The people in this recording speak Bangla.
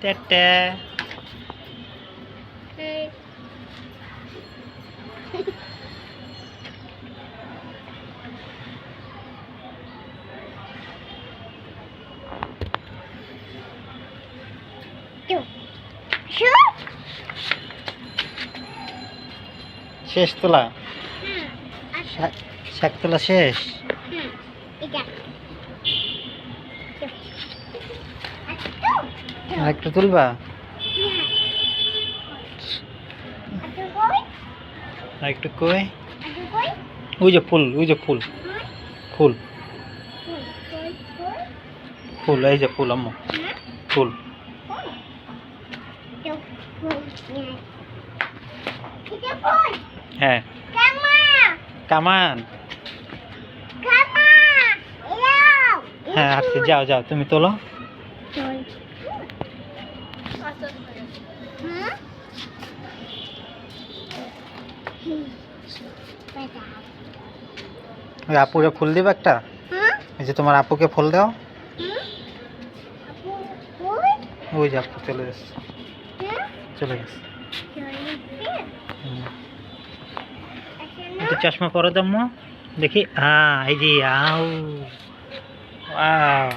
টাটা। শেষ তোলা। শাক তোলা শেষ? আর একটু তুলবা? আর একটু কই? ওই যে ফুল ওই যে ফুল। ফুল। ফুল এই যে ফুল আম্মু। ফুল। হ্যাঁ। কামান হ্যাঁ আচ্ছা যাও যাও, তুমি তোলো। আপুরে ফুল দিবে একটা? এই যে তোমার আপুকে ফুল দাও। ওই যে আপু চলে গেছে। চলে গেছে। একটু চশমা পরো দাম্মু দেখি হ্যাঁ এই যে আউ আও